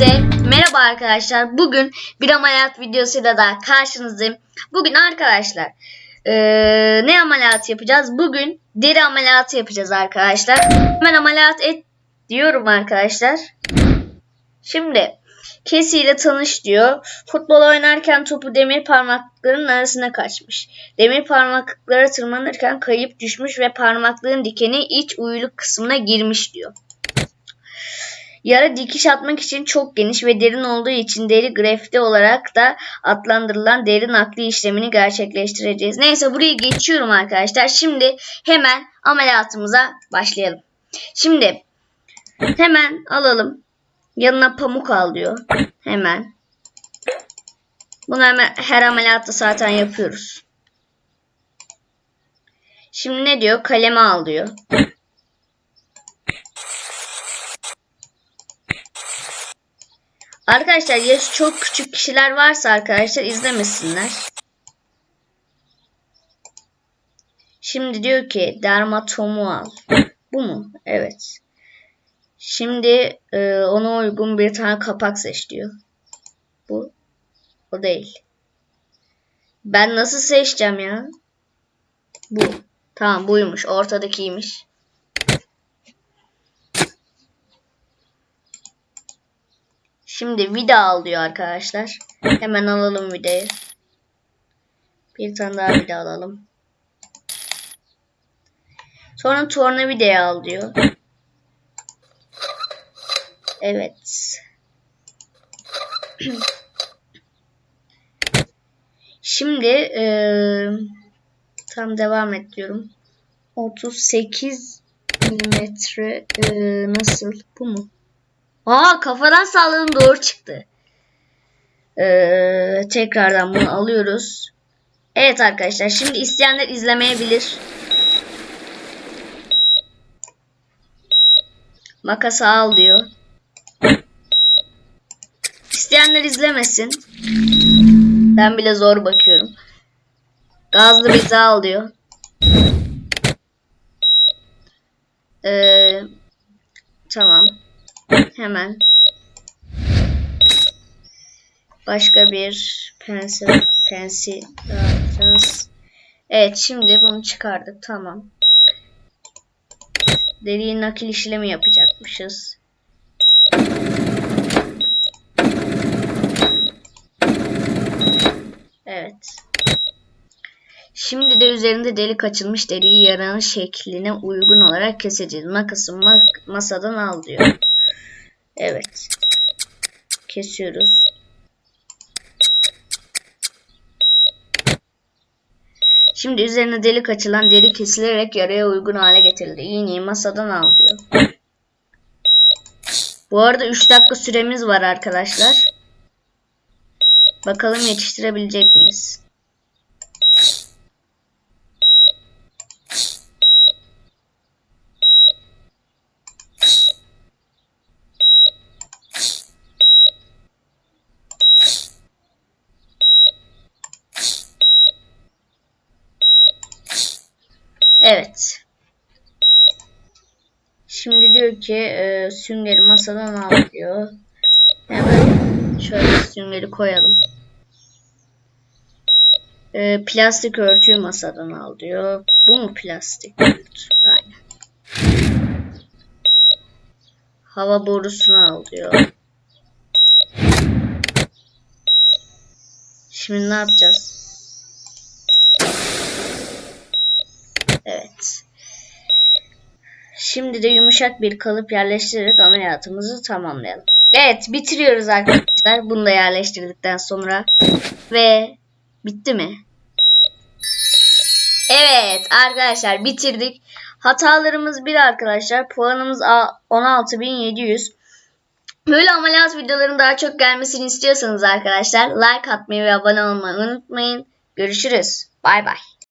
Hepinize merhaba arkadaşlar. Bugün bir ameliyat videosuyla da karşınızdayım. Bugün arkadaşlar eee, ne ameliyatı yapacağız? Bugün deri ameliyatı yapacağız arkadaşlar. Hemen ameliyat et diyorum arkadaşlar. Şimdi Casey ile tanış diyor. Futbol oynarken topu demir parmaklarının arasına kaçmış. Demir parmaklıklara tırmanırken kayıp düşmüş ve parmaklığın dikeni iç uyluk kısmına girmiş diyor. Yara dikiş atmak için çok geniş ve derin olduğu için deri grefti olarak da adlandırılan deri nakli işlemini gerçekleştireceğiz. Neyse burayı geçiyorum arkadaşlar. Şimdi hemen ameliyatımıza başlayalım. Şimdi hemen alalım. Yanına pamuk al diyor. Hemen. Bunu hemen her ameliyatta zaten yapıyoruz. Şimdi ne diyor? Kalemi al diyor. Arkadaşlar yaşı çok küçük kişiler varsa arkadaşlar izlemesinler. Şimdi diyor ki dermatomu al. Bu mu? Evet. Şimdi e, ona uygun bir tane kapak seç diyor. Bu. O değil. Ben nasıl seçeceğim ya? Bu. Tamam buymuş. Ortadakiymiş. Şimdi vida al diyor arkadaşlar. Hemen alalım vidayı. Bir tane daha vida alalım. Sonra tornavidayı al diyor. Evet. Şimdi eee tam devam et diyorum. 38 milimetre eee, nasıl? Bu mu? Aa kafadan salladım doğru çıktı. Ee, tekrardan bunu alıyoruz. Evet arkadaşlar şimdi isteyenler izlemeyebilir. Makası al diyor. İsteyenler izlemesin. Ben bile zor bakıyorum. Gazlı bize al diyor. Ee, tamam. Hemen. Başka bir pensil, pensil yapacağız. Evet şimdi bunu çıkardık. Tamam. Deriyi nakil işlemi yapacakmışız. Evet. Şimdi de üzerinde delik açılmış deriyi yaranın şekline uygun olarak keseceğiz. Makası mak- masadan al diyor. Evet. Kesiyoruz. Şimdi üzerine delik açılan deri kesilerek yaraya uygun hale getirildi. İğneyi masadan al diyor. Bu arada 3 dakika süremiz var arkadaşlar. Bakalım yetiştirebilecek miyiz? Evet. Şimdi diyor ki e, süngeri masadan al diyor. Hemen şöyle süngeri koyalım. E, plastik örtüyü masadan al diyor. Bu mu plastik örtü? Aynen. Hava borusunu al diyor. Şimdi ne yapacağız? Evet. Şimdi de yumuşak bir kalıp yerleştirerek ameliyatımızı tamamlayalım. Evet bitiriyoruz arkadaşlar. Bunu da yerleştirdikten sonra. Ve bitti mi? Evet arkadaşlar bitirdik. Hatalarımız bir arkadaşlar. Puanımız a- 16700. Böyle ameliyat videoların daha çok gelmesini istiyorsanız arkadaşlar like atmayı ve abone olmayı unutmayın. Görüşürüz. Bay bay.